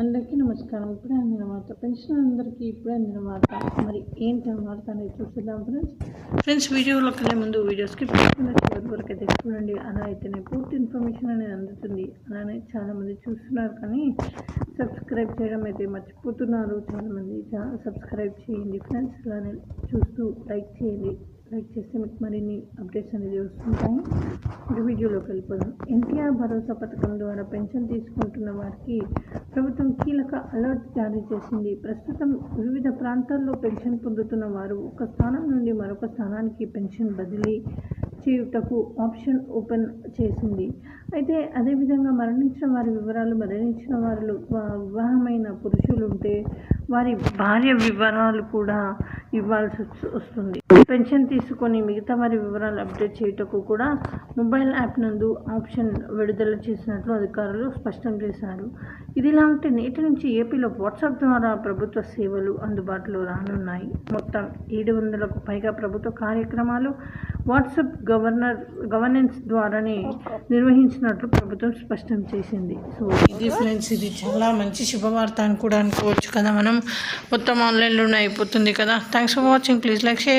అందరికీ నమస్కారం. ఇప్పుడే అందిన వార్త. పెన్షన్ అందరికీ ఇప్పుడే అందిన వార్త. మరి ఏంటి ఆ వార్త అనేది చూసేద్దాం ఫ్రెండ్స్. ఫ్రెండ్స్ వీడియోలోకి వెళ్ళే ముందు వీడియోస్కి పెట్టుకున్న చివరి వరకు అయితే చూడండి. అలా అయితేనే పూర్తి ఇన్ఫర్మేషన్ అనేది అందుతుంది. అలానే చాలామంది చూస్తున్నారు కానీ సబ్స్క్రైబ్ చేయడం అయితే మర్చిపోతున్నారు. చాలామంది సబ్స్క్రైబ్ చేయండి ఫ్రెండ్స్. అలానే చూస్తూ లైక్ చేయండి. లైక్ చేస్తే మీకు మరిన్ని అప్డేట్స్ అనేది వస్తుంటాయి. ఇక వీడియోలోకి వెళ్ళిపోదాం. ఎన్టీఆర్ భరోసా పథకం ద్వారా పెన్షన్ తీసుకుంటున్న వారికి ప్రభుత్వం కీలక అలర్ట్ జారీ చేసింది. ప్రస్తుతం వివిధ ప్రాంతాల్లో పెన్షన్ పొందుతున్న వారు ఒక స్థానం నుండి మరొక స్థానానికి పెన్షన్ బదిలీ చేయుటకు ఆప్షన్ ఓపెన్ చేసింది. అయితే అదేవిధంగా మరణించిన వారి వివరాలు మరణించిన వారిలో వివాహమైన పురుషులు ఉంటే వారి భార్య వివరాలు కూడా ఇవ్వాల్సి వస్తుంది. పెన్షన్ తీసుకొని మిగతా వారి వివరాలు అప్డేట్ చేయుటకు కూడా మొబైల్ యాప్ నందు ఆప్షన్ విడుదల చేసినట్లు అధికారులు స్పష్టం చేశారు. ఇదిలా ఉంటే నేటి నుంచి ఏపీలో వాట్సాప్ ద్వారా ప్రభుత్వ సేవలు అందుబాటులో రానున్నాయి. మొత్తం ఏడు వందలకు పైగా ప్రభుత్వ కార్యక్రమాలు వాట్సాప్ గవర్నర్ గవర్నెన్స్ ద్వారానే నిర్వహించినట్లు ప్రభుత్వం స్పష్టం చేసింది. సో ఇది ఫ్రెండ్స్ ఇది చాలా మంచి శుభవార్త అని కూడా అనుకోవచ్చు కదా మనం. మొత్తం ఆన్లైన్లోనే అయిపోతుంది కదా. Thanks for watching. Please like, share.